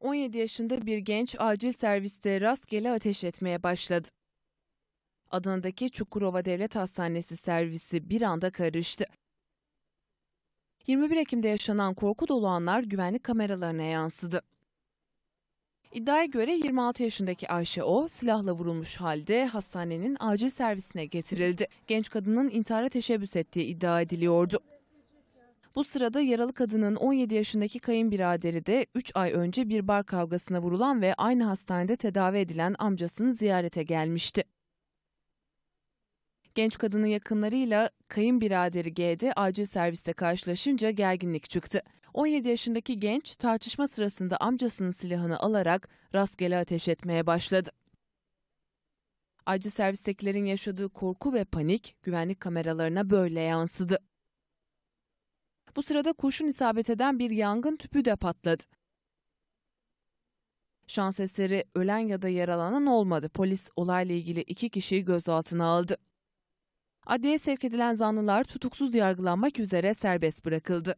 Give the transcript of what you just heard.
17 yaşında bir genç acil serviste rastgele ateş etmeye başladı. Adana'daki Çukurova Devlet Hastanesi servisi bir anda karıştı. 21 Ekim'de yaşanan korku dolu anlar güvenlik kameralarına yansıdı. İddiaya göre 26 yaşındaki Ayşe O silahla vurulmuş halde hastanenin acil servisine getirildi. Genç kadının intihara teşebbüs ettiği iddia ediliyordu. Bu sırada yaralı kadının 17 yaşındaki kayınbiraderi de 3 ay önce bir bar kavgasına vurulan ve aynı hastanede tedavi edilen amcasını ziyarete gelmişti. Genç kadının yakınlarıyla kayınbiraderi G'de acil serviste karşılaşınca gerginlik çıktı. 17 yaşındaki genç tartışma sırasında amcasının silahını alarak rastgele ateş etmeye başladı. Acil servistekilerin yaşadığı korku ve panik güvenlik kameralarına böyle yansıdı. Bu sırada kurşun isabet eden bir yangın tüpü de patladı. Şans eseri ölen ya da yaralanan olmadı. Polis olayla ilgili iki kişiyi gözaltına aldı. Adliyeye sevk edilen zanlılar tutuksuz yargılanmak üzere serbest bırakıldı.